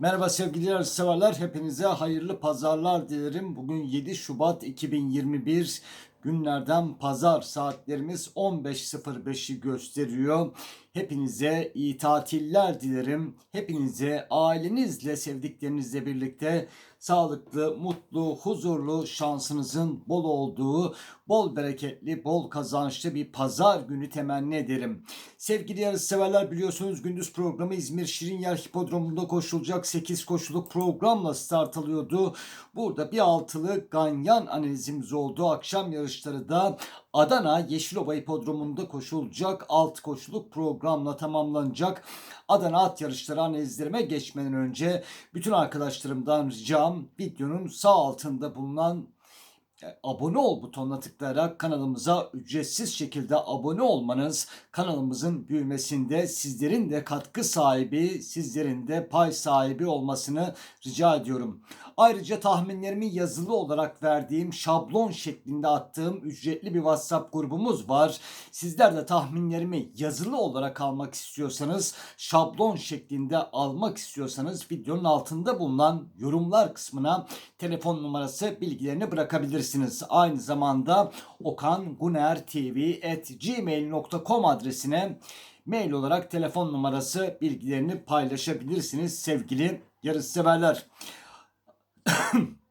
Merhaba sevgili yarışseverler. Hepinize hayırlı pazarlar dilerim. Bugün 7 Şubat 2021 günlerden pazar saatlerimiz 15.05'i gösteriyor. Hepinize iyi tatiller dilerim. Hepinize ailenizle, sevdiklerinizle birlikte sağlıklı, mutlu, huzurlu, şansınızın bol olduğu, bol bereketli, bol kazançlı bir pazar günü temenni ederim. Sevgili yarışseverler biliyorsunuz gündüz programı İzmir Şirinyer Hipodromu'nda koşulacak 8 koşuluk programla start alıyordu. Burada bir altılı ganyan analizimiz oldu. Akşam yarışları da Adana Yeşilova Hipodromu'nda koşulacak 6 koşuluk programla tamamlanacak. Adana at yarışları analizlerime geçmeden önce bütün arkadaşlarımdan ricam videonun sağ altında bulunan abone ol butonuna tıklayarak kanalımıza ücretsiz şekilde abone olmanız kanalımızın büyümesinde sizlerin de katkı sahibi, sizlerin de pay sahibi olmasını rica ediyorum. Ayrıca tahminlerimi yazılı olarak verdiğim şablon şeklinde attığım ücretli bir WhatsApp grubumuz var. Sizler de tahminlerimi yazılı olarak almak istiyorsanız, şablon şeklinde almak istiyorsanız videonun altında bulunan yorumlar kısmına telefon numarası bilgilerini bırakabilirsiniz. Aynı zamanda okangunertv@gmail.com adresine mail olarak telefon numarası bilgilerini paylaşabilirsiniz sevgili yarışseverler.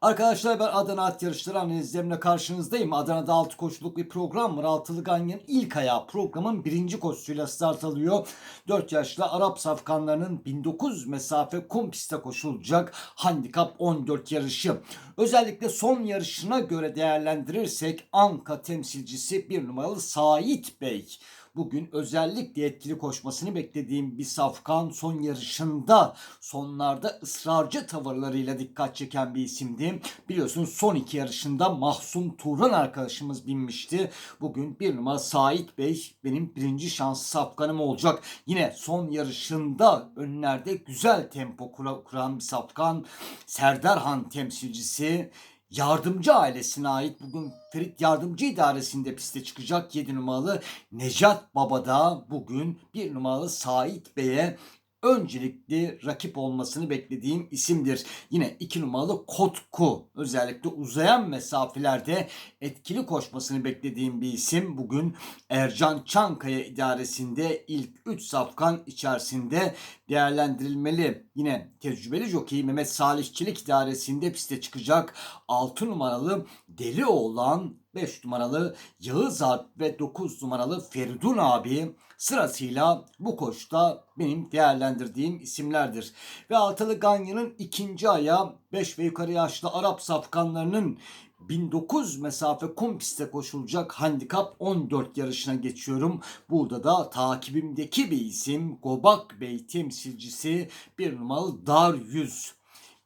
Arkadaşlar ben Adana at yarışları analizlerimle karşınızdayım. Adana'da 6 koşuluk bir program var. Altılı Ganyan ilk ayağı programın birinci koşusuyla start alıyor. 4 yaşlı Arap safkanlarının 1900 mesafe kum pistte koşulacak handikap 14 yarışı. Özellikle son yarışına göre değerlendirirsek Anka temsilcisi bir numaralı Sait Bey bugün özellikle etkili koşmasını beklediğim bir safkan son yarışında sonlarda ısrarcı tavırlarıyla dikkat çeken bir isimdi. Biliyorsunuz son iki yarışında Mahsun Turan arkadaşımız binmişti. Bugün bir numara Sait Bey benim birinci şans safkanım olacak. Yine son yarışında önlerde güzel tempo kuran bir safkan Serdar Han temsilcisi yardımcı ailesine ait bugün Ferit Yardımcı İdaresi'nde piste çıkacak 7 numaralı Necat Baba da bugün 1 numaralı Sait Bey'e öncelikli rakip olmasını beklediğim isimdir. Yine 2 numaralı Kotku özellikle uzayan mesafelerde etkili koşmasını beklediğim bir isim. Bugün Ercan Çankaya idaresinde ilk 3 safkan içerisinde değerlendirilmeli. Yine tecrübeli jockey Mehmet Salih Çelik idaresinde piste çıkacak 6 numaralı Deli olan 5 numaralı Yağız Alp ve 9 numaralı Feridun abi sırasıyla bu koşta benim değerlendirdiğim isimlerdir. Ve altılı Ganyan'ın ikinci ayağı 5 ve yukarı yaşlı Arap safkanlarının 1900 mesafe kum pistte koşulacak handikap 14 yarışına geçiyorum. Burada da takibimdeki bir isim Gobak Bey temsilcisi bir numaralı Dar 100.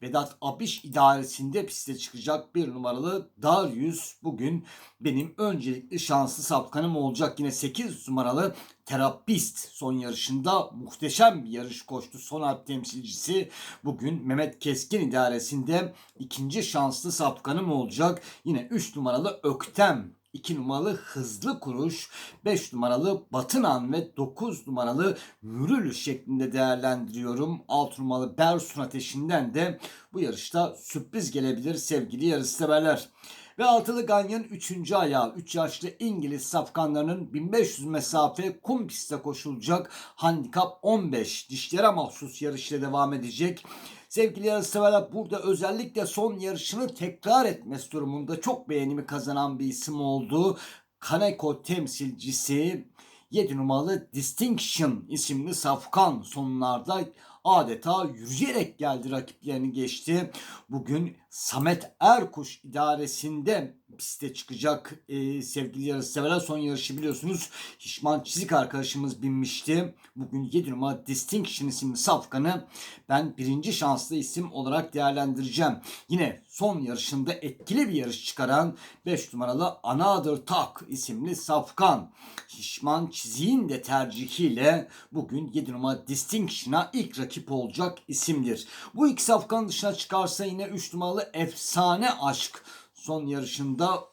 Vedat Abiş idaresinde piste çıkacak bir numaralı Darius bugün benim öncelikli şanslı sapkanım olacak. Yine 8 numaralı terapist son yarışında muhteşem bir yarış koştu. Son harp temsilcisi bugün Mehmet Keskin idaresinde ikinci şanslı sapkanım olacak. Yine 3 numaralı Öktem 2 numaralı Hızlı Kuruş, 5 numaralı Batınan ve 9 numaralı Mürül şeklinde değerlendiriyorum. 6 numaralı Bersun Ateşi'nden de bu yarışta sürpriz gelebilir sevgili yarışseverler. Ve altılı Ganyan 3. ayağı 3 yaşlı İngiliz safkanlarının 1500 mesafe kum pistte koşulacak handikap 15 dişlere mahsus yarışla devam edecek. Sevgili yarışseverler burada özellikle son yarışını tekrar etmesi durumunda çok beğenimi kazanan bir isim oldu. Kaneko temsilcisi 7 numaralı Distinction isimli safkan sonlarda adeta yürüyerek geldi rakiplerini geçti. Bugün Samet Erkuş idaresinde piste çıkacak e, sevgili yarışseverler. Son yarışı biliyorsunuz Hişman Çizik arkadaşımız binmişti. Bugün 7 numara Distinction isimli safkanı ben birinci şanslı isim olarak değerlendireceğim. Yine son yarışında etkili bir yarış çıkaran 5 numaralı Another Tak isimli safkan. Hişman Çizik'in de tercihiyle bugün 7 numara Distinction'a ilk rakip olacak isimdir. Bu iki safkan dışına çıkarsa yine 3 numaralı Efsane Aşk son yarışında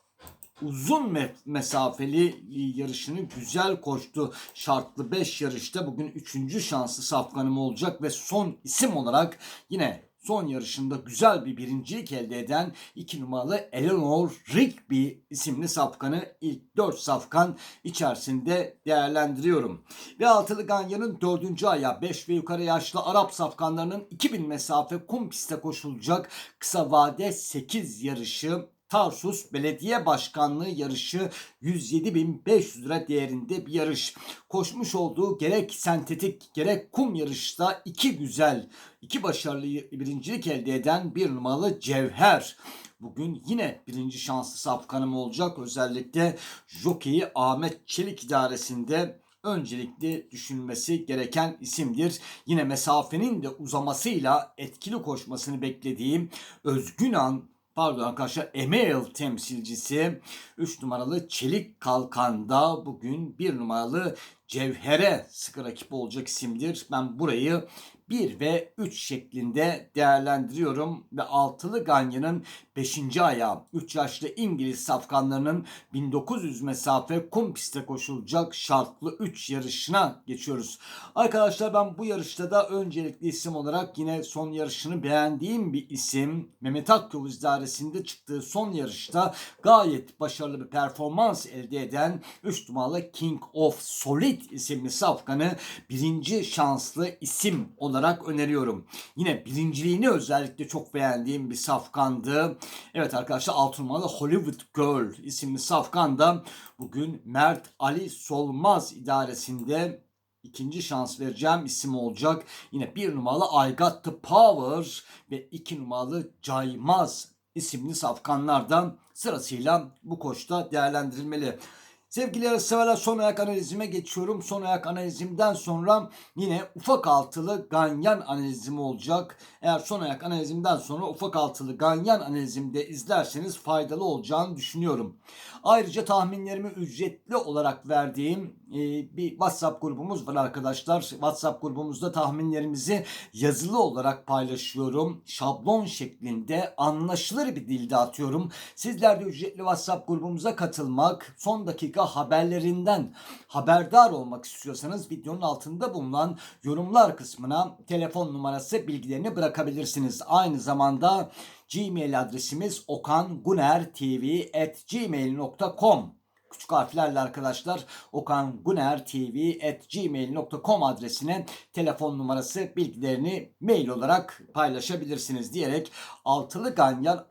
uzun me- mesafeli yarışını güzel koştu. Şartlı 5 yarışta bugün 3. şanslı safkanım olacak ve son isim olarak yine son yarışında güzel bir birincilik elde eden 2 numaralı Eleanor Rigby isimli safkanı ilk 4 safkan içerisinde değerlendiriyorum. Ve altılı Ganya'nın 4. ayağı 5 ve yukarı yaşlı Arap safkanlarının 2000 mesafe kum pistte koşulacak kısa vade 8 yarışı Tarsus Belediye Başkanlığı yarışı 107.500 lira değerinde bir yarış. Koşmuş olduğu gerek sentetik gerek kum yarışta iki güzel, iki başarılı birincilik elde eden bir numaralı Cevher. Bugün yine birinci şanslı safkanım olacak. Özellikle jokeyi Ahmet Çelik idaresinde öncelikli düşünülmesi gereken isimdir. Yine mesafenin de uzamasıyla etkili koşmasını beklediğim Özgünan pardon arkadaşlar Email temsilcisi 3 numaralı Çelik Kalkan'da bugün 1 numaralı Cevher'e sıkı rakip olacak isimdir. Ben burayı 1 ve 3 şeklinde değerlendiriyorum ve altılı Ganyan'ın 5. ayağı 3 yaşlı İngiliz safkanlarının 1900 mesafe kum pistte koşulacak şartlı 3 yarışına geçiyoruz. Arkadaşlar ben bu yarışta da öncelikli isim olarak yine son yarışını beğendiğim bir isim. Mehmet Akyol idaresinde çıktığı son yarışta gayet başarılı bir performans elde eden 3 numaralı King of Solid isimli safkanı birinci şanslı isim olarak öneriyorum. Yine birinciliğini özellikle çok beğendiğim bir safkandı. Evet arkadaşlar 6 numaralı Hollywood Girl isimli safkan da bugün Mert Ali Solmaz idaresinde ikinci şans vereceğim isim olacak. Yine bir numaralı I Got The Power ve iki numaralı Caymaz isimli safkanlardan sırasıyla bu koşta değerlendirilmeli. Sevgili severler son ayak analizime geçiyorum. Son ayak analizimden sonra yine ufak altılı ganyan analizim olacak. Eğer son ayak analizimden sonra ufak altılı ganyan analizimde izlerseniz faydalı olacağını düşünüyorum. Ayrıca tahminlerimi ücretli olarak verdiğim e, bir WhatsApp grubumuz var arkadaşlar. WhatsApp grubumuzda tahminlerimizi yazılı olarak paylaşıyorum. Şablon şeklinde anlaşılır bir dilde atıyorum. Sizler de ücretli WhatsApp grubumuza katılmak, son dakika haberlerinden haberdar olmak istiyorsanız videonun altında bulunan yorumlar kısmına telefon numarası bilgilerini bırakabilirsiniz. Aynı zamanda Gmail adresimiz okangunertv@gmail.com küçük harflerle arkadaşlar okangunertv@gmail.com adresine telefon numarası bilgilerini mail olarak paylaşabilirsiniz diyerek altılı ganyan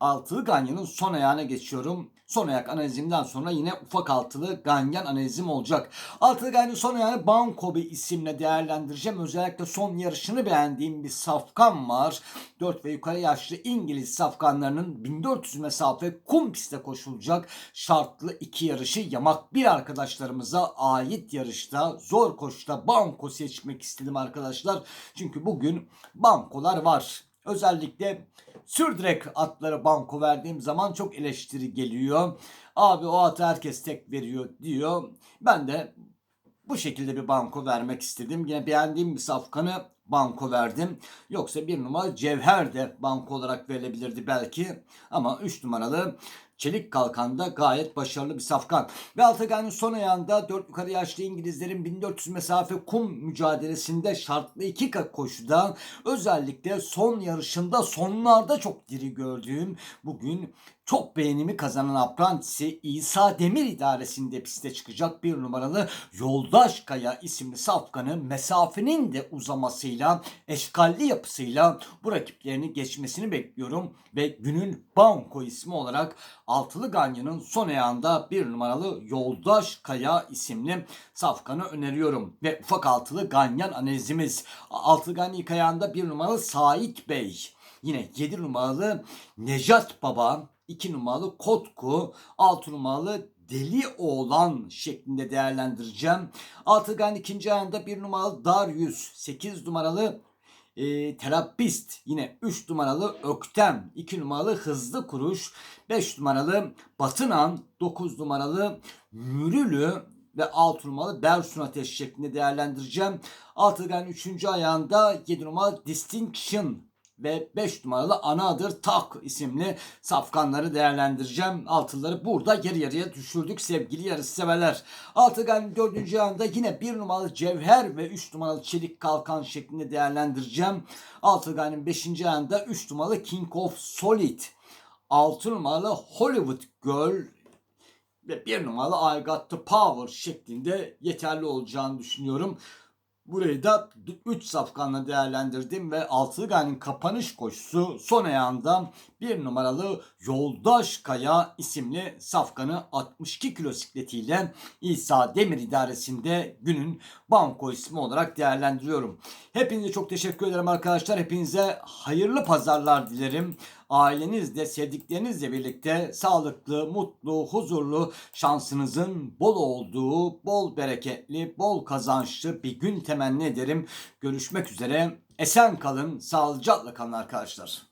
altılı ganyanın son ayağına geçiyorum. Son ayak analizimden sonra yine ufak altılı ganyan analizim olacak. Altılı ganyanın son ayağını Bankobi isimle değerlendireceğim. Özellikle son yarışını beğendiğim bir safkan var. 4 ve yukarı yaşlı İngiliz safkanlarının 1400 mesafe kum pistte koşulacak şartlı iki yarışı yamak bir arkadaşlarımıza ait yarışta zor koşuda banko seçmek istedim arkadaşlar. Çünkü bugün bankolar var. Özellikle sürdürek atları banko verdiğim zaman çok eleştiri geliyor. Abi o atı herkes tek veriyor diyor. Ben de bu şekilde bir banko vermek istedim. Yine beğendiğim bir safkanı banko verdim. Yoksa bir numara Cevher de banko olarak verilebilirdi belki. Ama 3 numaralı Çelik Kalkan'da gayet başarılı bir safkan. Ve Altagan'ın son ayağında 4 yukarı yaşlı İngilizlerin 1400 mesafe kum mücadelesinde şartlı iki koşuda özellikle son yarışında sonlarda çok diri gördüğüm bugün çok beğenimi kazanan aprantisi İsa Demir idaresinde piste çıkacak bir numaralı Yoldaş Kaya isimli safkanın mesafenin de uzamasıyla eşkalli yapısıyla bu rakiplerini geçmesini bekliyorum ve günün Banko ismi olarak Altılı Ganyan'ın son ayağında bir numaralı Yoldaş Kaya isimli safkanı öneriyorum. Ve ufak altılı Ganyan analizimiz. Altılı Ganyan ilk ayağında bir numaralı Sait Bey. Yine 7 numaralı Nejat Baba, 2 numaralı Kotku, 6 numaralı Deli Oğlan şeklinde değerlendireceğim. Altıgan ikinci ayında 1 numaralı Darius, 8 numaralı e, terapist yine 3 numaralı Öktem, 2 numaralı Hızlı Kuruş, 5 numaralı Batınan, 9 numaralı Mürülü. Ve 6 numaralı Bersun Ateş şeklinde değerlendireceğim. Altıgan 3. ayağında 7 numaralı Distinction ve 5 numaralı Anadır Tak isimli safkanları değerlendireceğim. Altılıları burada yarı yarıya düşürdük sevgili yarısı severler. Altıgan 4. ayağında yine 1 numaralı Cevher ve 3 numaralı Çelik Kalkan şeklinde değerlendireceğim. Altıgan'ın 5. ayağında 3 numaralı King of Solid. 6 numaralı Hollywood Girl ve 1 numaralı I Got The Power şeklinde yeterli olacağını düşünüyorum. Burayı da 3 safkanla değerlendirdim ve Altıgan'ın kapanış koşusu son ayağında 1 numaralı Yoldaş Kaya isimli safkanı 62 kilo sikletiyle İsa Demir idaresinde günün banko ismi olarak değerlendiriyorum. Hepinize çok teşekkür ederim arkadaşlar. Hepinize hayırlı pazarlar dilerim. Ailenizle, sevdiklerinizle birlikte sağlıklı, mutlu, huzurlu, şansınızın bol olduğu, bol bereketli, bol kazançlı bir gün temenni ederim. Görüşmek üzere. Esen kalın, sağlıcakla kalın arkadaşlar.